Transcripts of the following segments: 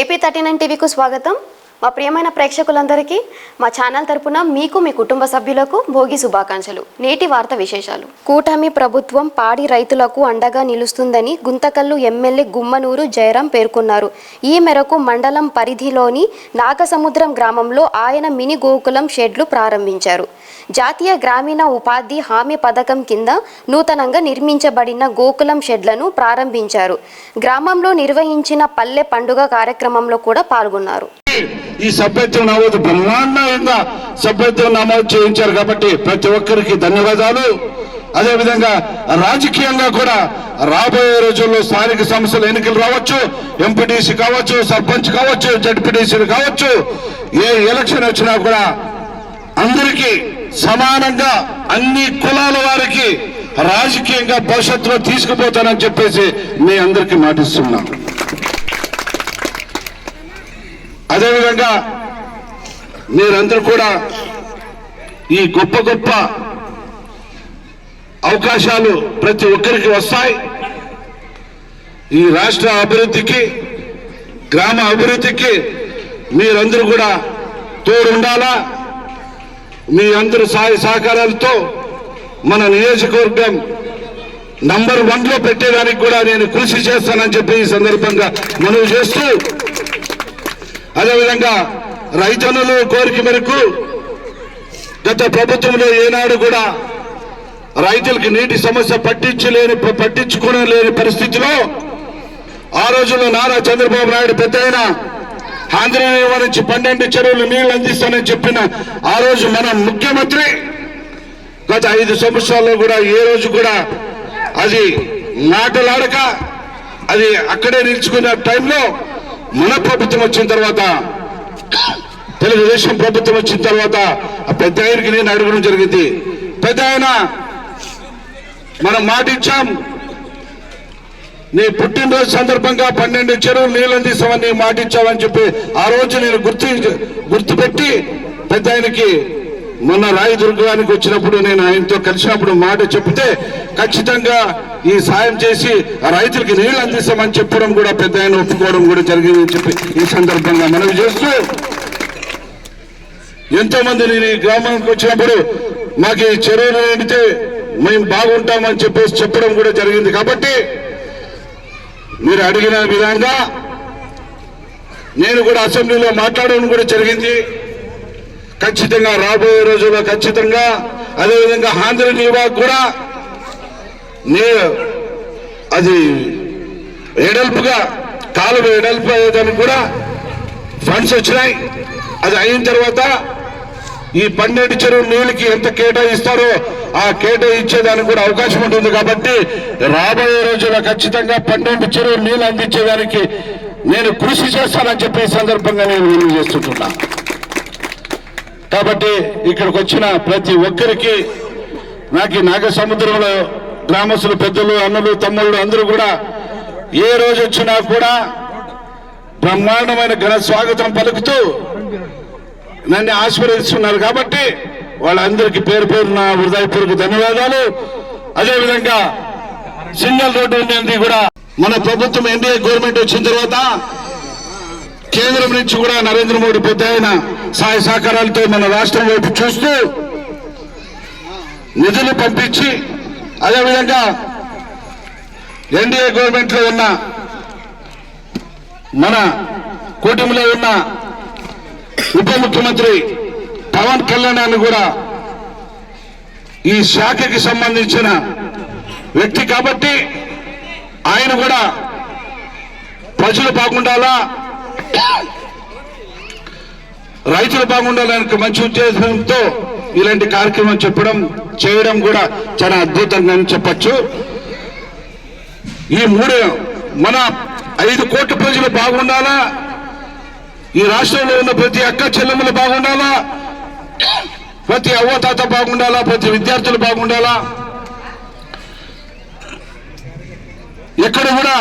AP thirty nine టీవీకు స్వాగతం. మా ప్రియమైన ప్రేక్షకులందరికీ మా ఛానల్ తరపున మీకు మీ కుటుంబ సభ్యులకు భోగి శుభాకాంక్షలు. నేటి వార్త విశేషాలు. కూటమి ప్రభుత్వం పాడి రైతులకు అండగా నిలుస్తుందని గుంతకల్లు ఎమ్మెల్యే గుమ్మనూరు జయరాం పేర్కొన్నారు. ఈ మేరకు మండలం పరిధిలోని నాగసముద్రం గ్రామంలో ఆయన మినీ గోకులం షెడ్లు ప్రారంభించారు. జాతీయ గ్రామీణ ఉపాధి హామీ పథకం కింద నూతనంగా నిర్మించబడిన గోకులం షెడ్లను ప్రారంభించారు. గ్రామంలో నిర్వహించిన పల్లె పండుగ కార్యక్రమంలో కూడా పాల్గొన్నారు. ఈ సభ్యత్వం నమోదు బ్రహ్మాండంగా సభ్యత్వం నమోదు చేయించారు కాబట్టి ప్రతి ఒక్కరికి ధన్యవాదాలు. అదేవిధంగా రాజకీయంగా కూడా రాబోయే రోజుల్లో స్థానిక సంస్థల ఎన్నికలు రావచ్చు ఎంపీటీసీ కావచ్చు సర్పంచ్ కావచ్చు జడ్పీటీసీలు కావచ్చు ఏ ఎలక్షన్ వచ్చినా కూడా అందరికీ సమానంగా అన్ని కులాల వారికి రాజకీయంగా భవిష్యత్తులో తీసుకుపోతానని చెప్పేసి మీ అందరికీ మాటిస్తున్నాను. అదేవిధంగా మీరందరూ కూడా ఈ గొప్ప గొప్ప అవకాశాలు ప్రతి ఒక్కరికి వస్తాయి. ఈ రాష్ట్ర అభివృద్ధికి గ్రామ అభివృద్ధికి మీరందరూ కూడా తోడుండాలా? మీ అందరూ సహాయ సహకారాలతో మన నియోజకవర్గం నంబర్ వన్లో పెట్టేదానికి కూడా నేను కృషి చేస్తానని చెప్పి ఈ సందర్భంగా మనవి చేస్తూ అదేవిధంగా రైతన్నులు కోరిక మేరకు గత ప్రభుత్వంలో ఏనాడు కూడా రైతులకి నీటి సమస్య పట్టించలేని పట్టించుకోలేని పరిస్థితిలో ఆ రోజుల్లో నారా చంద్రబాబు నాయుడు పెద్ద ఆయన ఆంధ్రప్రదేశ్ నుంచి పన్నెండు చెరువులు నీళ్ళు అందిస్తానని చెప్పిన ఆ రోజు మన ముఖ్యమంత్రి గత ఐదు సంవత్సరాల్లో కూడా ఏ రోజు కూడా అది నాటలాడక అది అక్కడే నిల్చుకున్న టైంలో మన ప్రభుత్వం వచ్చిన తర్వాత తెలుగుదేశం ప్రభుత్వం వచ్చిన తర్వాత ఆ పెద్ద ఆయనకి నేను అడగడం జరిగింది. పెద్ద ఆయన మనం మాట ఇచ్చాం. నీ పుట్టినరోజు సందర్భంగా పన్నెండు చెరువులు నీళ్ళు అందిస్తామని మాట ఇచ్చావని చెప్పి ఆ రోజు నేను గుర్తు గుర్తుపెట్టి పెద్ద ఆయనకి మొన్న రాయదుర్గానికి వచ్చినప్పుడు నేను ఆయనతో కలిసినప్పుడు మాట చెప్తే ఖచ్చితంగా ఈ సాయం చేసి ఆ రైతులకి నీళ్ళు అందిస్తామని చెప్పడం కూడా పెద్ద ఆయన ఒప్పుకోవడం కూడా జరిగిందని చెప్పి ఈ సందర్భంగా మనవి చేస్తూ ఎంతో మంది నేను ఈ గ్రామానికి వచ్చినప్పుడు మాకు ఈ చెరువులు నిండితే మేము బాగుంటామని చెప్పేసి చెప్పడం కూడా జరిగింది కాబట్టి మీరు అడిగిన విధంగా నేను కూడా అసెంబ్లీలో మాట్లాడడం కూడా జరిగింది. ఖచ్చితంగా రాబోయే రోజుల్లో ఖచ్చితంగా అదేవిధంగా ఆంధ్ర నివాక్ కూడా నే అది ఎడల్పుగా కాలువ ఎడల్పు అయ్యేదానికి కూడా ఫండ్స్ వచ్చినాయి. అది అయిన తర్వాత ఈ పన్నెండు చెరువు నీళ్ళకి ఎంత కేటాయిస్తారో ఆ కేటాయించేదానికి కూడా అవకాశం ఉంటుంది కాబట్టి రాబోయే రోజుల్లో ఖచ్చితంగా పన్నెండు చెరువు నీళ్ళు అందించేదానికి నేను కృషి చేస్తానని చెప్పే సందర్భంగా నేను విలువ చేస్తుంటున్నా. కాబట్టి ఇక్కడికి వచ్చిన ప్రతి ఒక్కరికి నాకు ఈ నాగ సముద్రంలో గ్రామస్తులు పెద్దలు అన్నలు తమ్ముళ్ళు అందరూ కూడా ఏ రోజు వచ్చినా కూడా బ్రహ్మాండమైన ఘన స్వాగతం పలుకుతూ నన్ను ఆశీర్వదిస్తున్నారు కాబట్టి వాళ్ళందరికీ పేరు పేరున హృదయపూర్వక ధన్యవాదాలు. అదేవిధంగా సింగల్ రోడ్డు ఉండేది కూడా మన ప్రభుత్వం ఎన్డీఏ గవర్నమెంట్ వచ్చిన తర్వాత కేంద్రం నుంచి కూడా నరేంద్ర మోడీ పెద్ద ఆయన సహాయ సహకారాలతో మన రాష్ట్రం వైపు చూస్తూ నిధులు పంపించి అదేవిధంగా ఎన్డీఏ గవర్నమెంట్లో ఉన్న మన కూటమిలో ఉన్న ఉప ముఖ్యమంత్రి పవన్ కళ్యాణ్ కూడా ఈ శాఖకి సంబంధించిన వ్యక్తి కాబట్టి ఆయన కూడా ప్రజలు బాగుండాలా? రైతులు బాగుండాలని మంచి ఉద్దేశంతో ఇలాంటి కార్యక్రమం చెప్పడం చేయడం కూడా చాలా అద్భుతంగా అని చెప్పచ్చు. ఈ మూడు మన ఐదు కోట్ల ప్రజలు బాగుండాలా? ఈ రాష్ట్రంలో ఉన్న ప్రతి అక్క చెల్లెమ్మలు బాగుండాలా? ప్రతి అవ్వతాత బాగుండాలా? ప్రతి విద్యార్థులు బాగుండాలా? ఎక్కడ కూడా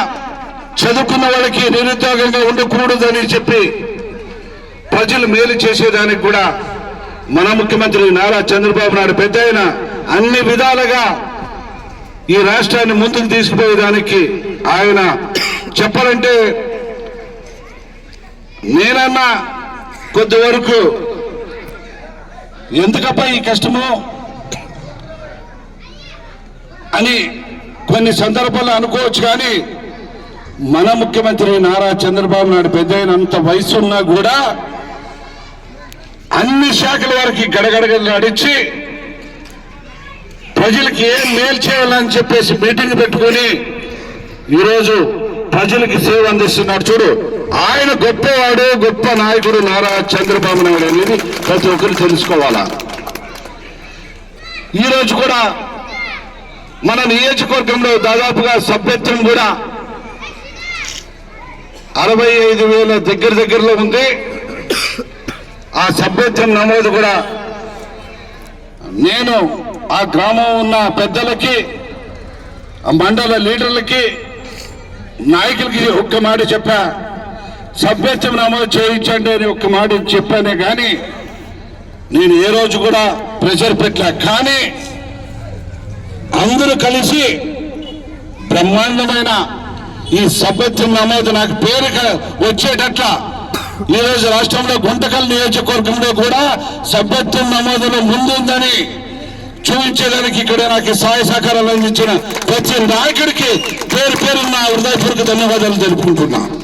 చదువుకున్న వాళ్ళకి నిరుద్యోగంగా ఉండకూడదని చెప్పి ప్రజలు మేలు చేసేదానికి కూడా మన ముఖ్యమంత్రి నారా చంద్రబాబు నాయుడు పెద్ద అన్ని విధాలుగా ఈ రాష్ట్రాన్ని ముందుకు తీసుకుపోయేదానికి ఆయన చెప్పాలంటే నేనన్నా కొద్ది వరకు ఎందుకప్ప ఈ కష్టము అని కొన్ని సందర్భాల్లో అనుకోవచ్చు కానీ మన ముఖ్యమంత్రి నారా చంద్రబాబు నాయుడు పెద్ద అంత వయసు ఉన్నా కూడా అన్ని శాఖల వారికి గడగడగలు నడిచి ప్రజలకి ఏం మేలు చేయాలని చెప్పేసి మీటింగ్ పెట్టుకొని ఈరోజు ప్రజలకి సేవ అందిస్తున్నాడు. చూడు ఆయన గొప్పవాడు గొప్ప నాయకుడు నారా చంద్రబాబు నాయుడు అనేది ప్రతి ఒక్కరు తెలుసుకోవాలా? ఈరోజు కూడా మన నియోజకవర్గంలో దాదాపుగా సభ్యత్వం కూడా అరవై ఐదు వేల దగ్గర దగ్గరలో ఉంది. ఆ సభ్యత్వం నమోదు కూడా నేను ఆ గ్రామం ఉన్న పెద్దలకి మండల లీడర్లకి నాయకులకి ఒక్క మాట చెప్పా. సభ్యత్వం నమోదు చేయించండి అని ఒక్క మాట చెప్పానే కానీ నేను ఏ రోజు కూడా ప్రెషర్ పెట్టలే. కానీ అందరూ కలిసి బ్రహ్మాండమైన ఈ సభ్యత్వం నమోదు నాకు పేరు వచ్చేటట్లా వచ్చేటట్ల ఈ రోజు రాష్ట్రంలో గుంటకల్ నియోజకవర్గంలో కూడా సభ్యత్వం నమోదులో ముందుందని చూపించేదానికి ఇక్కడ నాకు సహాయ సహకారాలు అందించిన ప్రతి నాయకుడికి పేరు పేరున్న హృదయపూర్వక ధన్యవాదాలు తెలుపుకుంటున్నాను